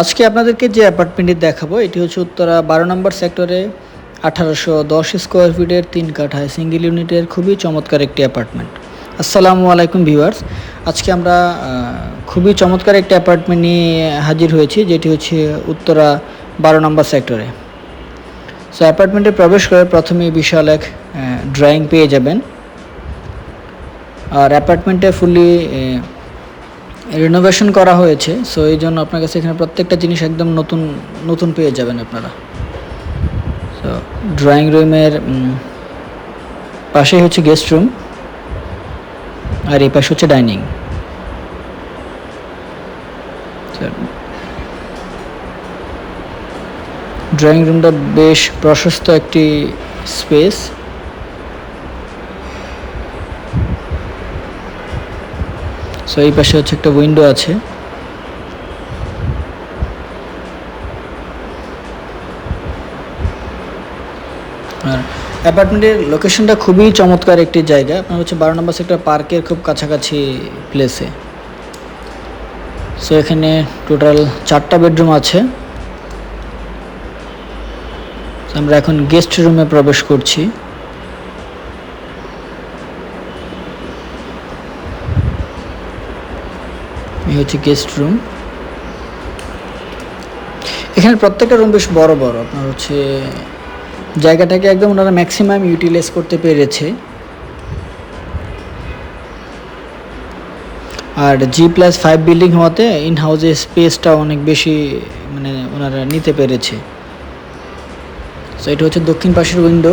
আজকে আপনাদেরকে যে অ্যাপার্টমেন্টটি দেখাবো, এটি হচ্ছে উত্তরা বারো নম্বর সেক্টরে আঠারোশো দশ স্কোয়ার ফিটের তিন কাঠায় সিঙ্গেল ইউনিটের খুবই চমৎকার একটি অ্যাপার্টমেন্ট। আসসালামু আলাইকুম ভিউয়ার্স। আজকে আমরা খুবই চমৎকার একটি অ্যাপার্টমেন্ট নিয়ে হাজির হয়েছি, যেটি হচ্ছে উত্তরা বারো নম্বর সেক্টরে। সো অ্যাপার্টমেন্টে প্রবেশ করে প্রথমেই বিশাল এক ড্রয়িং পেয়ে যাবেন। আর অ্যাপার্টমেন্টে ফুললি রিনোভেশন করা হয়েছে সো এই জন্য আপনার কাছে এখানে প্রত্যেকটা জিনিস একদম নতুন নতুন পেয়ে যাবেন আপনারা। সো ড্রয়িং রুমের পাশেই হচ্ছে গেস্ট রুম আর এই পাশে হচ্ছে ডাইনিং ড্রয়িং রুমটা বেশ প্রশস্ত একটি স্পেস সো এই পাশে হচ্ছে একটা উইন্ডো আছে। আর অ্যাপার্টমেন্টের লোকেশনটা খুবই চমৎকার একটি জায়গা। আপনার হচ্ছে বারো নম্বর সেক্টর পার্কের খুব কাছাকাছি প্লেসে সো এখানে টোটাল চারটা বেডরুম আছে। আমরা এখন গেস্ট রুমে প্রবেশ করছি। এই হচ্ছে গেস্ট রুম এখানে প্রত্যেকটা রুম বেশ বড় বড়। আপনার হচ্ছে জায়গাটাকে একদম ওনারা ম্যাক্সিমাম ইউটিলাইজ করতে পেরেছে। আর জি প্লাস ফাইভ বিল্ডিং হওয়াতে ইন হাউসের স্পেসটা অনেক বেশি মানে ওনারা নিতে পেরেছে। সো এটা হচ্ছে দক্ষিণ পাশের উইন্ডো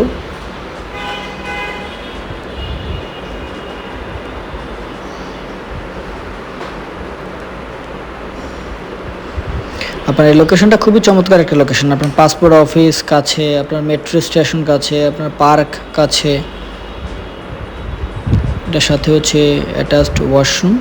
আপনার এই লোকেশনটা খুবই চমৎকার একটা লোকেশন আপনার পাসপোর্ট অফিস কাছে, আপনার মেট্রো স্টেশন কাছে, আপনার পার্ক কাছে। এটার সাথে হচ্ছে অ্যাটাচড ওয়াশরুম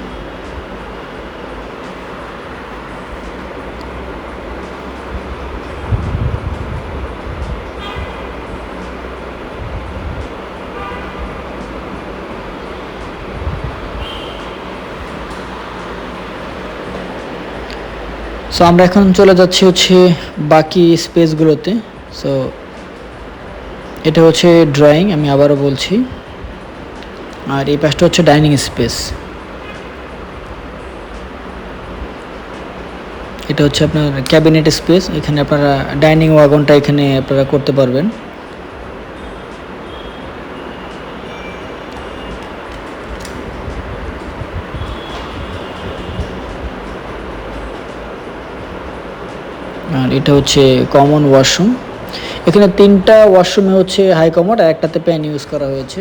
সো আমরা এখন চলে যাচ্ছি হচ্ছে বাকি স্পেসগুলোতে সো এটা হচ্ছে ড্রয়িং আমি আবারও বলছি। আর এই পাশটা হচ্ছে ডাইনিং স্পেস এটা হচ্ছে আপনার ক্যাবিনেট স্পেস এখানে আপনারা ডাইনিং ওয়াগনটা এখানে আপনারা করতে পারবেন। আর এটা হচ্ছে কমন ওয়াশরুম এখানে তিনটা ওয়াশরুমে হচ্ছে হাই কমোড আর একটাতে প্যান ইউজ করা হয়েছে।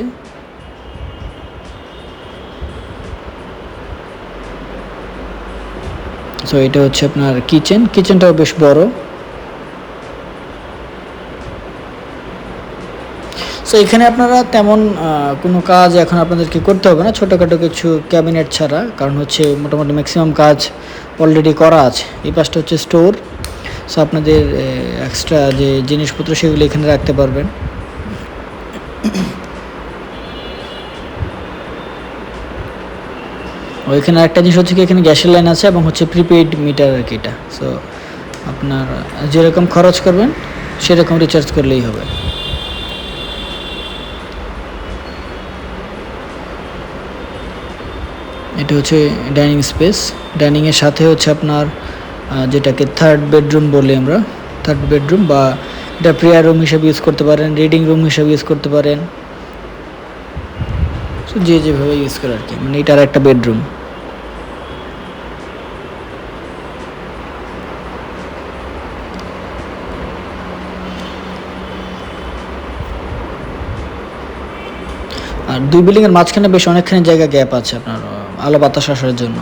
সো এটা হচ্ছে আপনার কিচেন কিচেনটাও বেশ বড়। সো এখানে আপনারা তেমন কোনো কাজ এখন আপনাদেরকে করতে হবে না, ছোটোখাটো কিছু ক্যাবিনেট ছাড়া, কারণ হচ্ছে মোটামুটি ম্যাক্সিমাম কাজ অলরেডি করা আছে। এই পাশটা হচ্ছে স্টোর সো আপনাদের এক্সট্রা যে জিনিসপত্র সেগুলো এখানে রাখতে পারবেন। ওইখানে একটা জিনিস হচ্ছে কি, এখানে গ্যাসের লাইন আছে এবং হচ্ছে প্রিপেইড মিটার আর কি এটা। সো আপনার, যেরকম খরচ করবেন, সেরকম রিচার্জ করলেই হবে। এটা হচ্ছে ডাইনিং স্পেস ডাইনিংয়ের সাথে হচ্ছে আপনার যেটাকে থার্ড বেডরুম বলি আমরা থার্ড বেডরুম বা এটা প্রেয়ার রুম হিসেবে ইউজ করতে পারেন রিডিং রুম হিসেবে ইউজ করতে পারেন। যে যেভাবে ইউজ করে আর কি মানে এটার একটা বেডরুম আর দুই বিল্ডিং এর মাঝখানে বেশ অনেকখানি জায়গা গ্যাপ আছে আপনার আলো বাতাস আসার জন্য।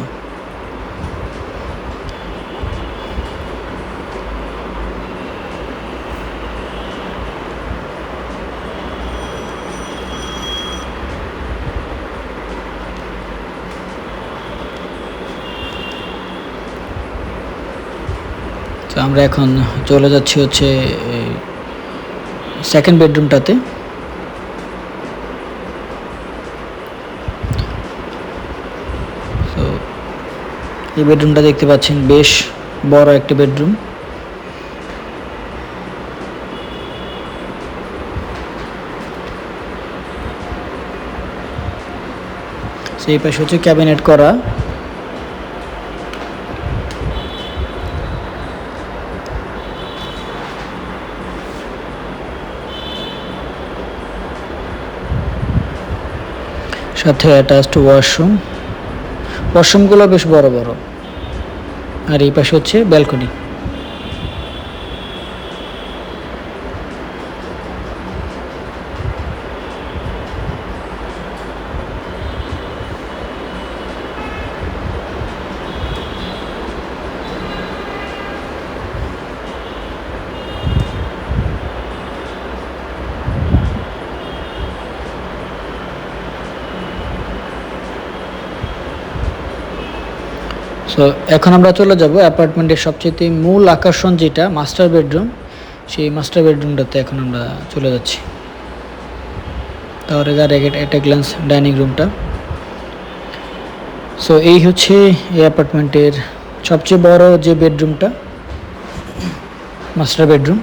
তো আমরা এখন চলে যাচ্ছি হচ্ছে সেকেন্ড বেডরুমটাতে তো এই বেডরুমটা দেখতে পাচ্ছেন, বেশ বড় একটা বেডরুম সেই পাশে হচ্ছে ক্যাবিনেট করা। সাথে অ্যাটাচড ওয়াশরুম ওয়াশরুমগুলো বেশ বড় বড়। আর এই পাশে হচ্ছে ব্যালকনি সো এখন আমরা চলে যাব অ্যাপার্টমেন্টের সবচেয়ে মূল আকর্ষণ যেটা, মাস্টার বেডরুম। সেই মাস্টার বেডরুমটাতে এখন আমরা চলে যাচ্ছি। তাহলে গার একটা গ্লান্স ডাইনিং রুমটা। সো এই হচ্ছে এই অ্যাপার্টমেন্টের সবচেয়ে বড় যে বেডরুমটা, মাস্টার বেডরুম।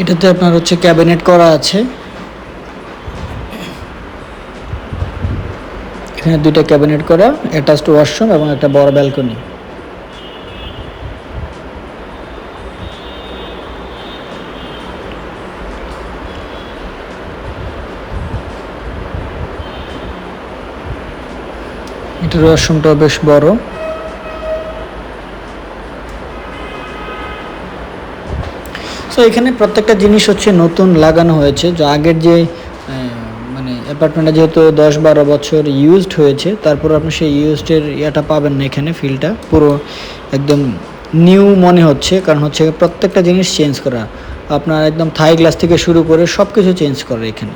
এটাতে আপনার হচ্ছে ক্যাবিনেট করা আছে। এখানে দুইটা ক্যাবিনেট করা, অ্যাটাচড ওয়াশরুম এবং একটা বড় ব্যালকনি। এটার ওয়াশরুমটা বেশ বড়। সো এখানে প্রত্যেকটা জিনিস হচ্ছে নতুন লাগানো হয়েছে। যে আগের যে অ্যাপার্টমেন্টটা যেহেতু দশ বারো বছর ইউজড হয়েছে, তারপর আপনি সেই ইউজডের ইয়েটা পাবেন না এখানে ফিলটা পুরো একদম নিউ মনে হচ্ছে, কারণ হচ্ছে প্রত্যেকটা জিনিস চেঞ্জ করা। আপনার একদম থাই গ্লাস থেকে শুরু করে সব কিছু চেঞ্জ করে এখানে।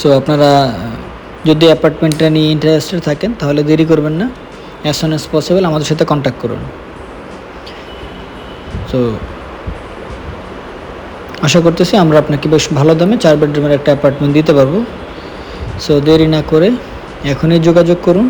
সো আপনারা, যদি অ্যাপার্টমেন্টটা নিয়ে ইন্টারেস্টেড থাকেন, তাহলে দেরি করবেন না। অ্যাজ সুন অ্যাজ পসিবল আমাদের সাথে কন্ট্যাক্ট করুন। তো আশা করতেছি আমরা আপনাকে বেশ ভালো দামে চার বেডরুমের একটা অ্যাপার্টমেন্ট দিতে পারব। সো দেরি না করে এখনই যোগাযোগ করুন।